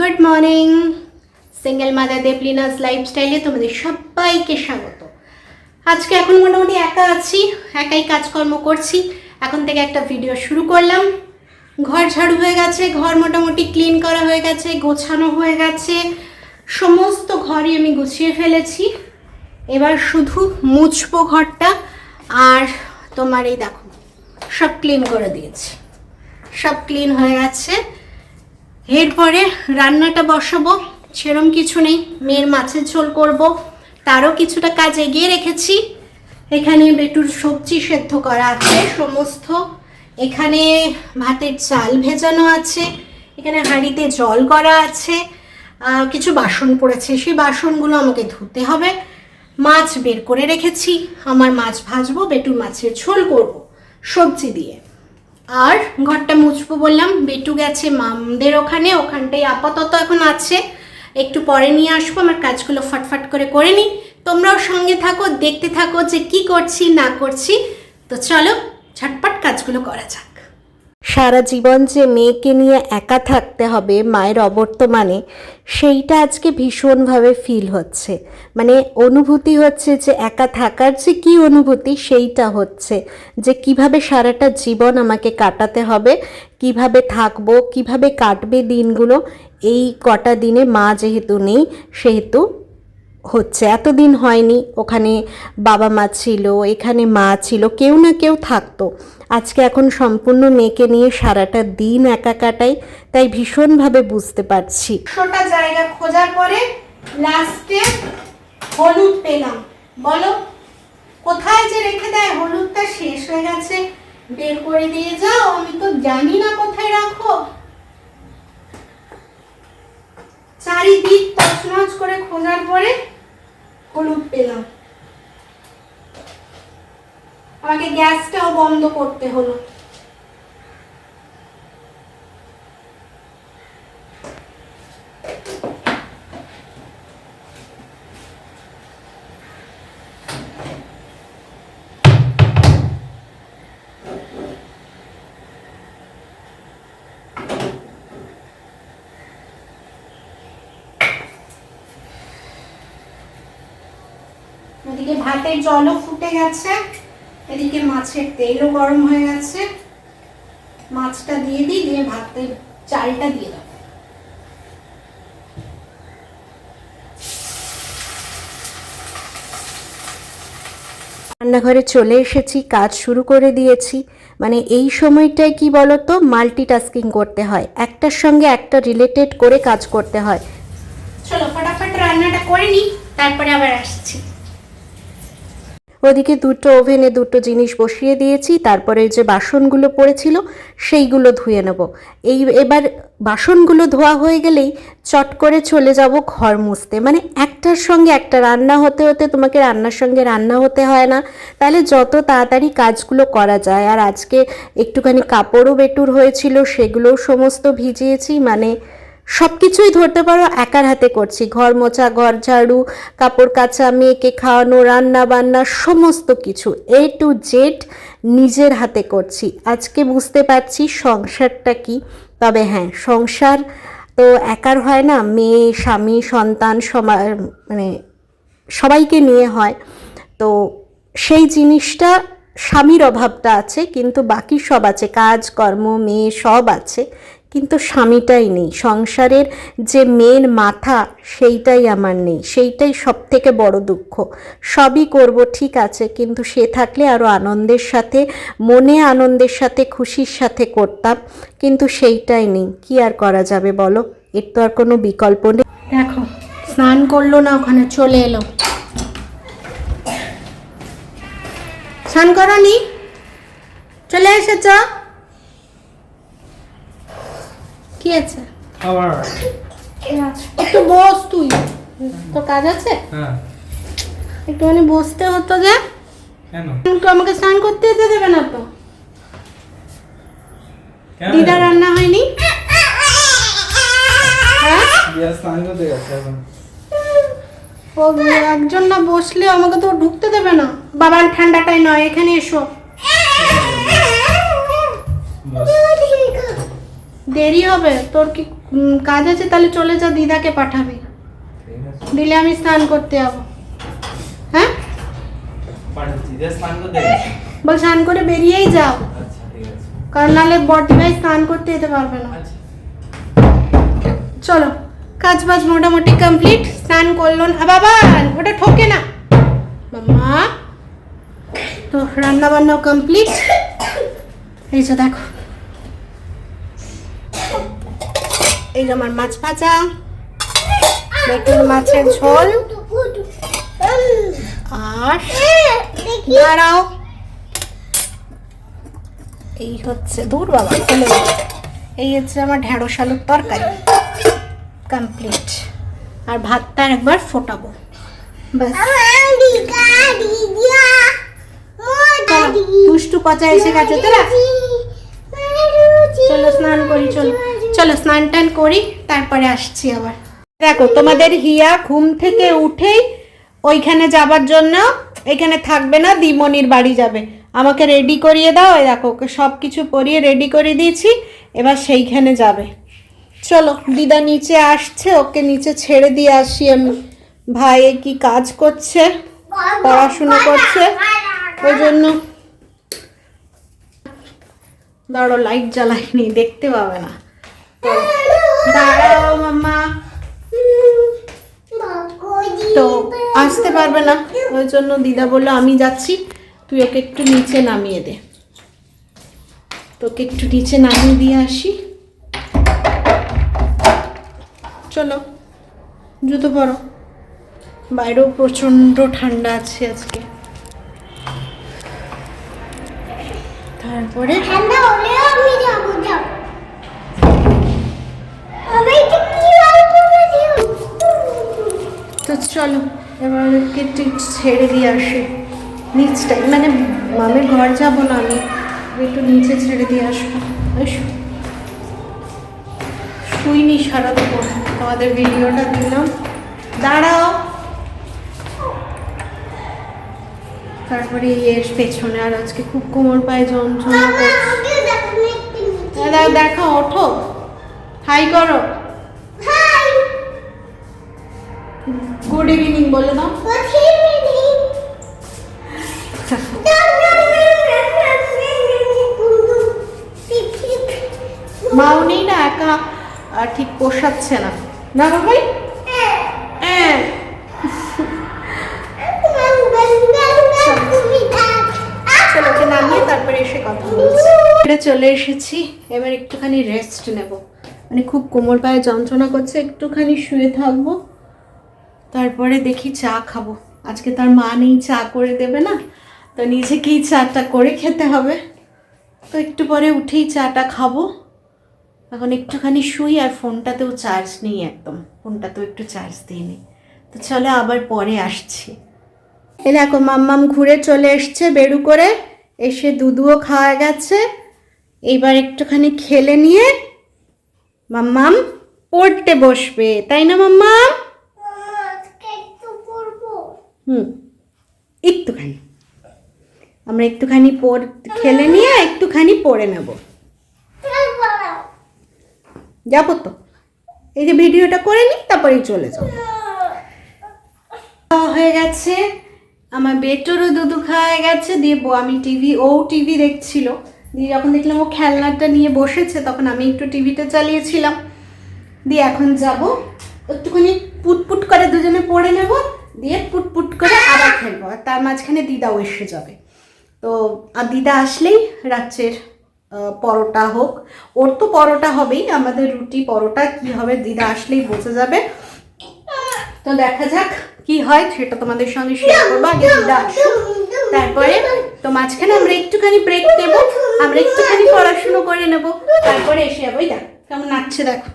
Good morning single mother Debolina's লাইফস্টাইলে তোমাদের সবাইকে স্বাগত। আজকে এখন মোটামুটি একা আছি, একাই কাজকর্ম করছি। এখন থেকে একটা ভিডিও শুরু করলাম। ঘর ঝাড়ু হয়ে গেছে, ঘর মোটামুটি ক্লিন করা হয়ে গেছে, গোছানো হয়ে গেছে। সমস্ত ঘরই আমি গুছিয়ে ফেলেছি। এবার শুধু মুছবো ঘরটা আর তোমার এই দেখো, সব ক্লিন করে দিয়েছি। সব ক্লিন হয়ে গেছে। এরপরে রান্নাটা বসাবো, সেরম কিছু নেই, মেয়ের মাছের ঝোল করব, তারও কিছুটা কাজ এগিয়ে রেখেছি। এখানে বেটুর সবজি সেদ্ধ করা আছে, সমস্ত। এখানে ভাতের চাল ভেজানো আছে, এখানে হাঁড়িতে জল করা আছে কিছু বাসন পড়েছে, সেই বাসনগুলো আমাকে ধুতে হবে। মাছ বের করে রেখেছি, আমার মাছ ভাজবো, বেটুর মাছের ঝোল করব, সবজি দিয়ে। আর ঘরটা মুছবো বললাম বেটু গেছে মামদের ওখানে, ওখানটাই আপাতত এখন আছে। একটু পরে নিয়ে আসব, আমার কাজগুলো ফটফট করে করে নিই। তোমরাও সঙ্গে থাকো, দেখতে থাকো যে কি করছি, না করছি। তো চলো, ঝটপট কাজগুলো করা যাক। সারা জীবন যে মেয়েকে নিয়ে একা থাকতে হবে মায়ের অবর্তমানে, সেইটা আজকে ভীষণভাবে ফিল হচ্ছে। মানে অনুভূতি হচ্ছে যে একা থাকার যে কী অনুভূতি, সেইটা হচ্ছে। যে কীভাবে সারাটা জীবন আমাকে কাটাতে হবে, কীভাবে থাকব, কীভাবে কাটবে দিনগুলো, এই কটা দিনে মা যেহেতু নেই, সেহেতু হচ্ছে, এতদিন হয়নি, ওখানে বাবা মা ছিল, এখানে মা ছিল, কেউ না কেউ থাকতো। আজকে এখন সম্পূর্ণ মেয়েকে নিয়ে সারাটা দিন একা কাটাই, তাই ভীষণভাবে বুঝতে পারছি। একশোটা জায়গা খোঁজার পরে লাস্টে হলুদ পেলাম। বলো, কোথায় যে রেখে দেয় হলুদটা শেষ হয়ে গেছে। বের করে দিয়ে যাও, আমি তো জানি না কোথায় রাখো। চারিদিক তছনছ করে খোঁজার পরে হলুদ পেলাম। আমাকে গ্যাসটাও বন্ধ করতে হলো। এদিকে ভাতের জলও ফুটে গেছে এদিকে মাছের তেলও গরম হয়ে গেছে। মাছটা দিয়ে দিই দিয়ে ভাতের চালটা দিয়ে দেবো। রান্নাঘরে চলে এসেছি কাজ শুরু করে দিয়েছি। মানে এই সময়টায় কি বলো বলতো মাল্টিটাস্কিং করতে হয়। একটার সঙ্গে একটা রিলেটেড করে কাজ করতে হয়। চলো ফটাফট রান্নাটা করে নিই তারপরে আবার আসছি। ওদিকে দুটো ওভেনে দুটো জিনিস বসিয়ে দিয়েছি, তারপরে যে বাসনগুলো পড়েছিল সেইগুলো ধুয়ে নেব। এই এবার বাসনগুলো ধোয়া হয়ে গেলেই চট করে চলে যাব ঘর মুছতে। মানে একটার সঙ্গে একটা রান্না হতে হতে তোমাকে রান্নার সঙ্গে রান্না হতে হয় না। তাহলে যত তাড়াতাড়ি কাজগুলো করা যায়, আর আজকে একটুখানি কাপড়ও বেটুর হয়েছিল, সেগুলোও সমস্ত ভিজিয়েছি মানে সব কিছুই ধরতে পারো, একার হাতে করছি। ঘর মোছা, ঘর ঝাড়ু, কাপড় কাচা, মেয়েকে খাওয়ানো, রান্না বান্না, সমস্ত কিছু। এ টু জেড নিজের হাতে করছি। আজকে বুঝতে পারছি সংসারটা কি। তবে হ্যাঁ সংসার তো একার হয় না। মেয়ে, স্বামী, সন্তান, সমা মানে সবাইকে নিয়ে হয়। তো সেই জিনিসটা স্বামীর অভাবটা আছে, কিন্তু বাকি সব আছে। কাজ, কর্ম, মেয়ে সব আছে। কিন্তু স্বামীটাই নেই। সংসারের যে মেন মাথা, সেইটাই আমার নেই। সেইটাই সব থেকে বড় দুঃখ। সবই করব, ঠিক আছে, কিন্তু সে থাকলে আরও আনন্দের সাথে, মনে আনন্দের সাথে, খুশির সাথে করতাম, কিন্তু সেইটাই নেই। কি আর করা যাবে বলো? এর তো আর কোনো বিকল্প নেই। দেখো, স্নান করল না, ওখানে চলে এলো। স্নান করনি? চলে এসেছ? কি আছে? আবার একটু বস তুই। তোর কাজ আছে? হ্যাঁ। একটুখানি বসতে হতো যে। কেন? একটু আমাকে স্নান করতে যেতে দেবে না তো। দিদা রান্না হয়নি? হ্যাঁ? ও একজন না বসলে আমাকে তো ঢুকতে দেবে না। বাবার ঠান্ডাটাই নয় এখানে এসো। দেরি হবে। তোর কি কাজ আছে? তাহলে চলে যা দিদাকে পাঠাবি। দিলে আমি স্নান করতে যাব। হ্যাঁ? বল স্নান করে বেরিয়েই যাও। আচ্ছা কারণ নাহলে বড়দি ভাই স্নান করতে যেতে পারবে না। আচ্ছা। চলো কাজ বাজ মোটামুটি কমপ্লিট। স্নান করল না বাবা ওটা ঠোকে না। মাম্মা তো রান্না বান্নাও কমপ্লিট। এই যে দেখো। এই যে আমার মাছ ভাজা, বেগুন মাছের ঝোল। আর দাঁড়াও। এই হচ্ছে দূর বাবা, চলে এই হচ্ছে আমার ঢেঁড়স আলুর তরকারি কমপ্লিট আর ভাতটা একবার ফোটাবো। দুষ্টু পচা এসে গেছে চলো, স্নান করি, চলো। চলো, স্নান টান করি, তারপরে আসছি আবার। দেখো, তোমাদের হিয়া ঘুম থেকে উঠেই ওইখানে যাবার জন্য এখানে থাকবে না, দিমনির বাড়ি যাবে। আমাকে রেডি করিয়ে দাও দেখো, ওকে সব কিছু পরিয়ে রেডি করে দিয়েছি, এবার সেইখানে যাবে। চলো, দিদা নিচে আসছে, ওকে নিচে ছেড়ে দিয়ে আসি আমি। ভাই কি কাজ করছে? পড়াশুনো করছে? ওই জন্য। দাঁড়ো লাইট জ্বালাইনি দেখতে পাবে না। দাঁড়াও, মাম্মা। তো আসতে পারবে না, ওই জন্য দিদা বলল, আমি যাচ্ছি, তুই ওকে একটু নিচে নামিয়ে দে। তোকে একটু নিচে নামিয়ে দিয়ে আসি। চলো, জুতো পরো। বাইরেও প্রচণ্ড ঠান্ডা আছে আজকে। তারপরে চলো এবার একটু ছেড়ে দিয়ে আসি। নিচটাই মানে মামের ঘর যাব না আমি একটু নিচে ছেড়ে দিয়ে আসব। শুইনি সারা দুপুর তোমাদের ভিডিওটা দিলাম। দাঁড়াও। তারপরে এর পেছনে আর আজকে খুব কোমর পায়ে যন্ত্রণা দেখো ওঠো। হাই করো। গুড ইভিনিং বলে দাও। নেই না একা ঠিক পোষাচ্ছে না। না বাবাই হ্যাঁ। চলো ওকে নামিয়ে তারপরে এসে কথা বলছি। এটা চলে এসেছি এবার একটুখানি রেস্ট নেব। মানে খুব কোমর পায়ে যন্ত্রণা করছে একটুখানি শুয়ে থাকব। তারপরে দেখি চা খাব। আজকে তার মা নেই, চা করে দেবে না। তো নিজেকেই চাটা করে খেতে হবে। তো একটু পরে উঠেই চাটা খাব। এখন একটুখানি শুই আর ফোনটাতেও চার্জ নেই একদম। ফোনটাতেও একটু চার্জ দিই নি তো চলো আবার পরে আসছি। এই দেখো মাম্মাম ঘুরে চলে এসছে বেরু করে। এসে দুধুও খাওয়া গেছে। এইবার একটুখানি খেলে নিয়ে মাম্মাম পড়তে বসবে। তাই না মাম্মাম? হুম, একটুখানি। আমরা একটুখানি পর খেলে নিয়ে একটুখানি পড়ে নেব। যাব তো। এই যে ভিডিওটা করে নিই, তারপরেই চলে যাব। হয়ে গেছে। আমার বেটোরও দুধু খাওয়া হয়ে গেছে। দিয়ে আমি টিভি, ও টিভি দেখছিল। দিয়ে যখন দেখলাম ও খেলনাটা নিয়ে বসেছে, তখন আমি একটু টিভিটা চালিয়েছিলাম। দিয়ে এখন যাব। একটুখানি পুটপুট করে দুজনে পড়ে নেব। দিয়ে পুটপুট করে আবার খেলব। আর তার মাঝখানে দিদাও এসে যাবে। তো, আর দিদা আসলেই রাত্রের পরোটা হোক। ওর তো পরোটা হবেই, আমাদের রুটি পরোটা, কি হবে দিদা আসলেই বোঝা যাবে। তো দেখা যাক কি হয়, সেটা তোমাদের সঙ্গে শেয়ার করব। আগে দিদা তারপরে তো মাঝখানে আমরা একটুখানি ব্রেক নেব। আমরা একটুখানি পড়াশুনো করে নেব। তারপরে এসে যাব দেখ, কেমন নাচছে, দেখো।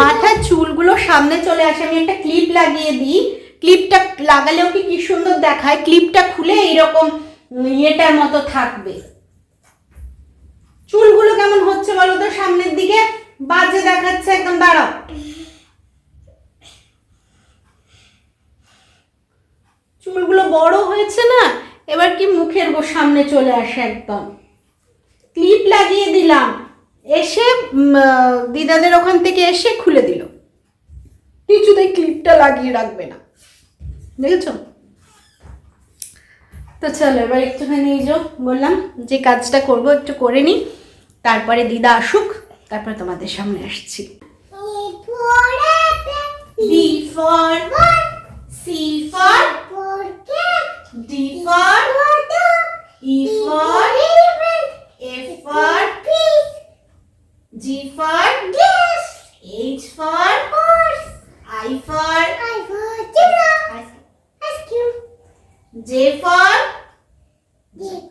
মাথার চুলগুলো সামনে চলে আসে। আমি একটা ক্লিপ লাগিয়ে দিই। ক্লিপটা লাগালেও কি কি সুন্দর দেখায়? ক্লিপটা খুলে এইরকম ইয়েটার মতো থাকবে। চুলগুলো কেমন হচ্ছে বলো তো সামনের দিকে? বাজে দেখাচ্ছে একদম, দাঁড়াও। চুলগুলো বড় হয়েছে না? এবার কি মুখের সামনে চলে আসে একদম। ক্লিপ লাগিয়ে দিলাম। এসে দিদাদের ওখান থেকে এসে খুলে দিল। কিছুতেই ক্লিপটা লাগিয়ে রাখবে না। দেখেছ? তো চলো এবার একটুখানি এই যে বললাম যে কাজটা করব একটু করে নিই। তারপরে দিদা আসুক তারপরে তোমাদের সামনে আসছি। B for C for D for E for G for yes. H for horse. I for I for zebra. Ice cream. J for J.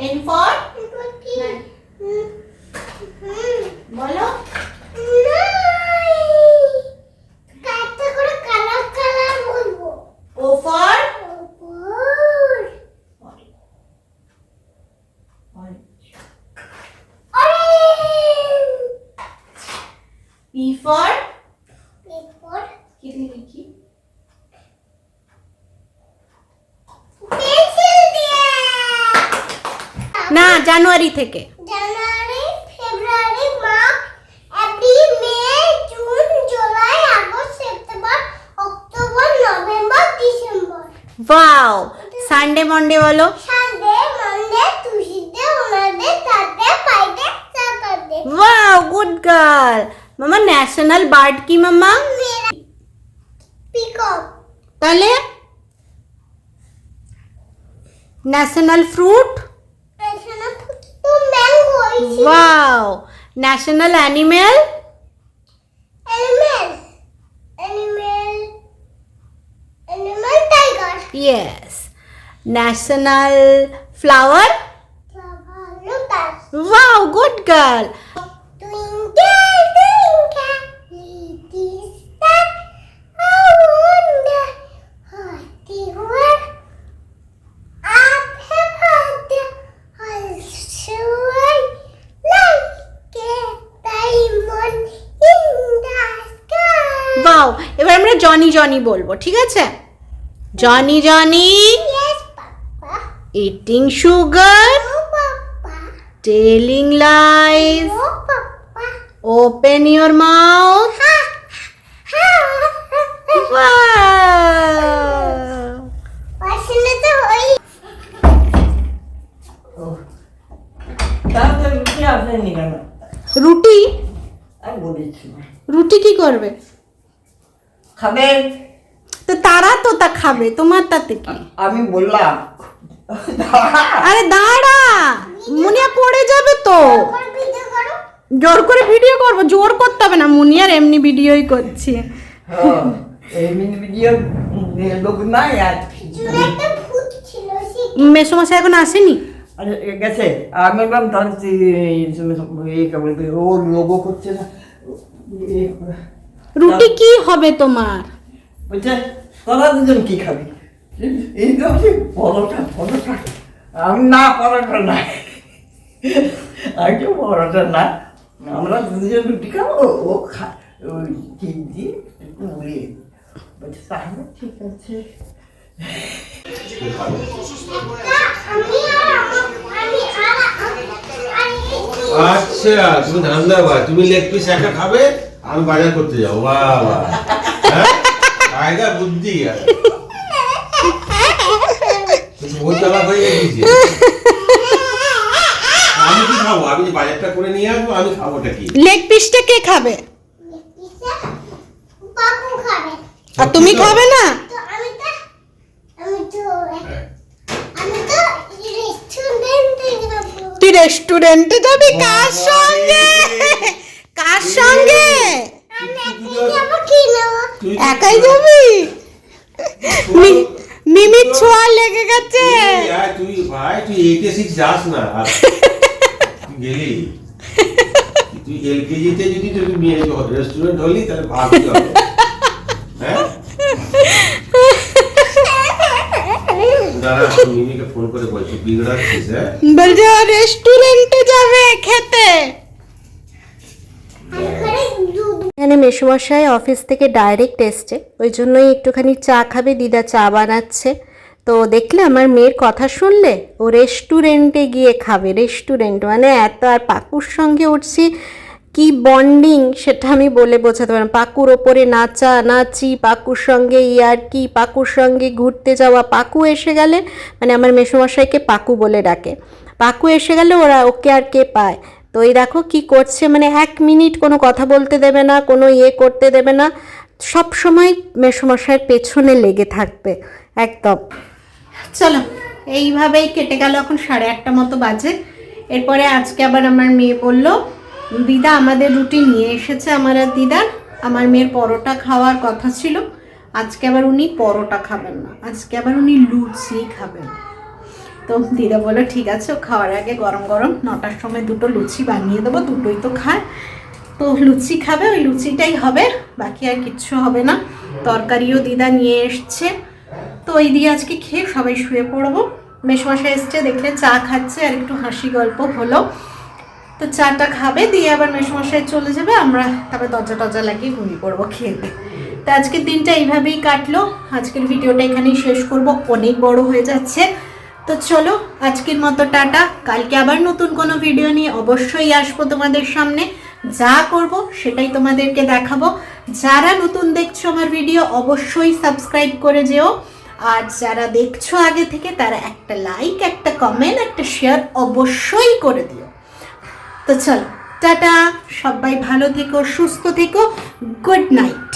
N for January থেকে January February March April May June July August September October November December wow Sunday Monday বলো Sunday Monday Tuesday Wednesday Thursday Friday Saturday wow good girl মামা national bird কি মামা মেরা peacock তাহলে national fruit এখানে তো Wow. National animal? Animal. Animal. Animal tiger. Yes. National flower? Flower. Lotus. Wow, good girl. Doing. Wow এবার আমরা Johnny Johnny বলব ঠিক আছে? Johnny Johnny eating sugar telling lies open your mouth রুটি রুটি কি করবে? খাবে? তো তারা তো তা খাবে তোমার তাতে কি? আমি বললাম আরে দাঁড়া মুনিয়া পড়ে যাবে তো। জোর করে ভিডিও করব জোর করতে হবে না মুনিয়ার এমনি ভিডিওই করছি। হ্যাঁ, ভিডিও লোক নাই আর। মেসমশাই এখন আসেনি? গেছে। আমি বললাম কেবল ও লোগো করছে না। রুটি কি হবে তোমার? বলছে তোরা দুজন কি খাবি? এই তো বলছি, পরোটা পরোটা? আমি না পরোটা না। আমি তো পরোটা না আমরা দুজন রুটি খাব ও খা ওই একটু উড়িয়ে বলছে তাহলে ঠিক আছে। আচ্ছা তুমি ধান্দা তুমি লেগ পিস একা খাবে? আমি বাজার করতে যাব বাহ হ্যাঁ? বুদ্ধি তুমি বহুত চালাক গেছি। আমি কি খাব? আমি বাজারটা করে নিয়ে আসব আমি খাবোটা কি? লেগ পিসটা কে খাবে? আর তুমি খাবে না? হ্যাঁ। তুই রেস্টুরেন্টে যাবি কার সঙ্গে? কার সঙ্গে? একাই যাবি? মিমির ছোঁয়া লেগে গেছে। তুই ভাই তুই এইটে সিক্স যাস না গেলি তুই এলকেজিতে যদি তুই রেস্টুরেন্ট হলি তাহলে হ্যাঁ ফোন করে বলছি বিগড়াচ্ছিস হ্যাঁ? বলছে রেস্টুরেন্টে যাবে খেতে। এখানে মেসোমশাই অফিস থেকে ডাইরেক্ট এসছে। ওই জন্যই একটুখানি চা খাবে, দিদা চা বানাচ্ছে। তো দেখলে আমার মেয়ের কথা শুনলে? ও রেস্টুরেন্টে গিয়ে খাবে, রেস্টুরেন্ট। মানে এত আর পাকুর সঙ্গে উঠছি, কি বন্ডিং সেটা আমি বলে বোঝাতে পারব না। পাকুর ওপরে নাচা, নাচি, পাকুর সঙ্গে ইয়ার কি পাকুর সঙ্গে ঘুরতে যাওয়া। পাকু এসে গেলে মানে আমার মেসোমশাইকে পাকু বলে ডাকে। পাকু এসে গেলে ওরা ওকে আর কে পায়? তো এই দেখো কি করছে মানে এক মিনিট কোনো কথা বলতে দেবে না, কোনো ইয়ে করতে দেবে না, সব সময় মেসোমশাইয়ের পেছনে লেগে থাকবে, একদম। চলো, এইভাবেই কেটে গেল এখন সাড়ে আটটা মতো বাজে। এরপরে আজকে আবার আমার মেয়ে বলল, দিদা আমাদের রুটি নিয়ে এসেছে আমার আর দিদার আমার মেয়ের পরোটা খাওয়ার কথা ছিল, আজকে আবার উনি পরোটা খাবেন না, আজকে আবার উনি লুচি খাবেন। তো দিদা বলল, ঠিক আছে, ও খাওয়ার আগে গরম গরম নটার সময় দুটো লুচি বানিয়ে দেবো, দুটোই তো খায়। তো লুচি খাবে, ওই লুচিটাই হবে, বাকি আর কিচ্ছু হবে না। তরকারিও দিদা নিয়ে এসছে। তো ওই দিয়ে আজকে খেয়ে সবাই শুয়ে পড়ব। মেশমশাই এসছে, দেখলে চা খাচ্ছে আর একটু হাসি গল্প হলো। তো চাটা খাবে, দিয়ে আবার মেশমশাই চলে যাবে, আমরা তারপর দরজা টরজা লাগিয়ে ঘুমিয়ে পড়ব খেতে তো আজকের দিনটা এইভাবেই কাটলো। আজকের ভিডিওটা এখানেই শেষ করব। অনেক বড় হয়ে যাচ্ছে। তো চলো, আজকের মতো টাটা। কালকে আবার নতুন কোনো ভিডিও নিয়ে অবশ্যই আসব তোমাদের সামনে। যা করব সেটাই তোমাদেরকে দেখাবো। যারা নতুন দেখছ আমার ভিডিও অবশ্যই সাবস্ক্রাইব করে যেও। আর যারা দেখছ আগে থেকে, তারা একটা লাইক একটা কমেন্ট একটা শেয়ার অবশ্যই করে দিও। তো চলো, টাটা। সবাই ভালো থেকো, সুস্থ থেকো। Good night